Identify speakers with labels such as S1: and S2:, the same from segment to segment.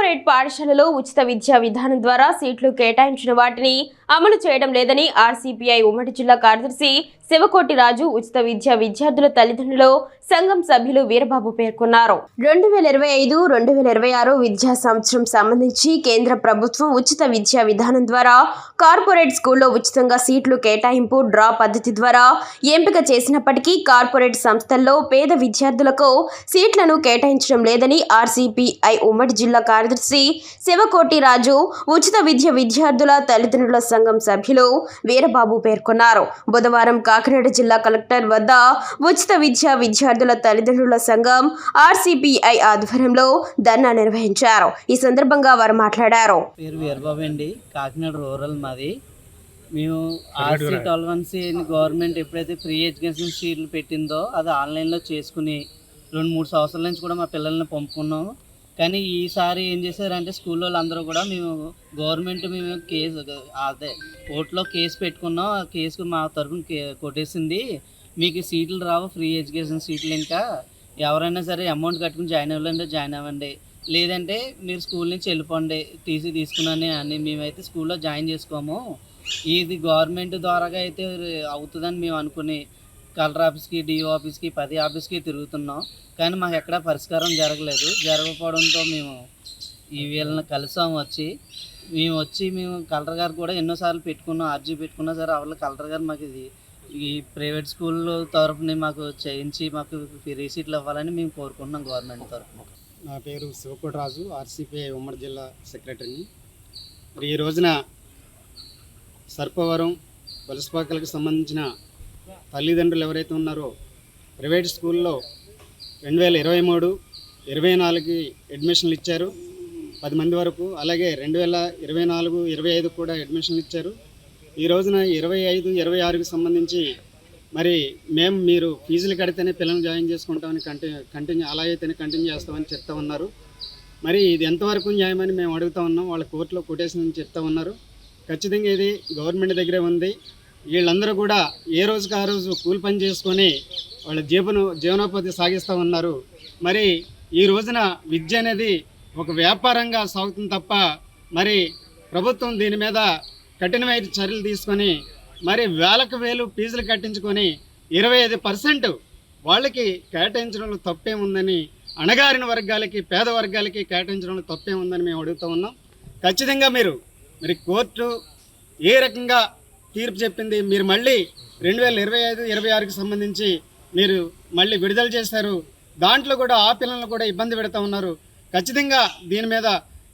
S1: Corporate పాఠశాలలో ఉచిత విద్యా విధానం ద్వారా సీట్లు కేటాయించిన వాటిని అమలు చేయడం లేదని ఆర్సీపీఐ ఉమ్మడి జిల్లా కార్యదర్శి శివకోటి రాజు ఉచిత విద్యా విద్యార్థుల తల్లిదండ్రులు సంఘం సభ్యులు వీరబాబు పేర్కొన్నారు. రెండు వేల ఇరవై ఐదు రెండు వేల ఇరవై ఆరు విద్యా సంవత్సరం సంబంధించి కేంద్ర ప్రభుత్వం ఉచిత విద్యా విధానం ద్వారా కార్పొరేట్ స్కూల్లో ఉచితంగా సీట్లు కేటాయింపు డ్రా పద్ధతి ద్వారా ఎంపిక చేసినప్పటికీ కార్పొరేట్ సంస్థల్లో పేద విద్యార్థులకు సీట్లను కేటాయించడం లేదని ఆర్సీపీఐ ఉమ్మడి జిల్లా కార్యదర్శి శివకోటి రాజు ఉచిత విద్య విద్యార్థుల తల్లిదండ్రుల సంఘం సభ్యులు వీరబాబు పేర్కొన్నారు. బుధవారం కాకినాడ జిల్లా కలెక్టర్ వద్ద ఉచిత విద్య విద్యార్థుల తల్లిదండ్రుల సంఘం ఆర్సీపీఐ ఆధ్వర్యంలో ధర్నా నిర్వహించారు. ఈ సందర్భంగా వారు మాట్లాడారు.
S2: పేరు వీరబాబు అండి. కాకినాడ రూరల్ మాది. మేము RC twelve one C government ఎప్పుడైతే ఫ్రీ ఎడ్యుకేషన్ సీట్లు పెట్టిందో అది ఆన్లైన్లో చేసుకుని రెండు మూడు సంవత్సరాల నుంచి కూడా మా పిల్లల్ని పంపుకున్నాం కానీ ఈసారి ఏం చేశారంటే స్కూల్ వాళ్ళందరూ కూడా మేము గవర్నమెంట్ మేము కేసు అదే కోర్టులో కేసు పెట్టుకున్నాం. ఆ కేసుకు మా తరఫున కే- కొట్టేసింది. మీకు సీట్లు రావు ఫ్రీ ఎడ్యుకేషన్ సీట్లు ఇంకా. ఎవరైనా సరే అమౌంట్ కట్టుకుని జాయిన్ అవ్వాలంటే జాయిన్ అవ్వండి. లేదంటే మీరు స్కూల్ నుంచి వెళ్ళిపోండి టీసీ తీసుకున్నానే అని మేమైతే స్కూల్లో జాయిన్ చేసుకోము. ఇది గవర్నమెంట్ ద్వారాగా అయితే అవుతుందని మేము అనుకుని కలెక్టర్ ఆఫీస్కి డిఓ ఆఫీస్కి పది ఆఫీస్కి తిరుగుతున్నాం. కానీ మాకు ఎక్కడ పరిష్కారం జరగలేదు. జరగకపోవడంతో మేము ఈ వీళ్ళని కలిసాం వచ్చి. మేము వచ్చి మేము కలెక్టర్ గారు కూడా ఎన్నోసార్లు పెట్టుకున్నాం. అర్జీ పెట్టుకున్నా సరే అవల్ల కలెక్టర్ గారు మాకు ఇది ఈ ప్రైవేట్ స్కూల్ తరఫున మాకు చేయించి మాకు రీసీట్లు ఇవ్వాలని మేము కోరుకుంటున్నాం గవర్నమెంట్ తరఫున
S3: నా పేరు శివకోటరాజు ఆర్సీపీఐ ఉమ్మడి జిల్లా సెక్రటరీని. మరి ఈ రోజున సర్పవరం వలసపాకలకు సంబంధించిన తల్లిదండ్రులు ఎవరైతే ఉన్నారో ప్రైవేట్ స్కూల్లో రెండు వేల ఇరవై మూడు ఇరవై నాలుగుకి అడ్మిషన్లు ఇచ్చారు. పది మంది వరకు అలాగే రెండు వేల ఇరవై నాలుగు ఇరవై ఐదు కూడా అడ్మిషన్లు ఇచ్చారు. ఈ రోజున ఇరవై ఐదు ఇరవై ఆరుకి సంబంధించి మరి మేము మీరు ఫీజులు కడితేనే పిల్లల్ని జాయిన్ చేసుకుంటామని కంటిన్యూ కంటిన్యూ అలా అయితేనే కంటిన్యూ చేస్తామని చెప్తా ఉన్నారు. మరి ఇది ఎంతవరకు న్యాయమని మేము అడుగుతా ఉన్నాం. వాళ్ళ కోర్టులో కొటేషన్ చెప్తా ఉన్నారు. ఖచ్చితంగా ఇది గవర్నమెంట్ దగ్గరే ఉంది. వీళ్ళందరూ కూడా ఏ రోజుకి ఆ రోజు కూలి పని చేసుకొని వాళ్ళ జీవన జీవనోపాధి సాగిస్తూ ఉన్నారు. మరి ఈ రోజున విద్య అనేది ఒక వ్యాపారంగా సాగుతుంది తప్ప మరి ప్రభుత్వం దీని మీద కఠినమైన చర్యలు తీసుకొని మరి వేలకు వేలు ఫీజులు కట్టించుకొని ఇరవై ఐదు పర్సెంట్ వాళ్ళకి కేటాయించడంలో తప్పేముందని అణగారిన వర్గాలకి పేద వర్గాలకి కేటాయించడంలో తప్పేముందని మేము అడుగుతూ ఉన్నాం. ఖచ్చితంగా మీరు మరి కోర్టు ఏ రకంగా తీర్పు చెప్పింది. మీరు మళ్ళీ రెండు వేల ఇరవై ఐదు ఇరవై ఆరుకి సంబంధించి మీరు మళ్ళీ విడుదల చేశారు. దాంట్లో కూడా ఆ పిల్లలను కూడా ఇబ్బంది పెడతా ఉన్నారు. ఖచ్చితంగా దీని మీద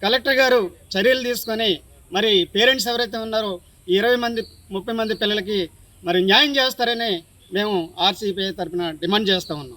S3: కలెక్టర్ గారు చర్యలు తీసుకొని మరి పేరెంట్స్ ఎవరైతే ఉన్నారో ఈ ఇరవై మంది ముప్పై మంది పిల్లలకి మరి న్యాయం చేస్తారని మేము ఆర్సీపీ తరఫున డిమాండ్ చేస్తూ ఉన్నాం.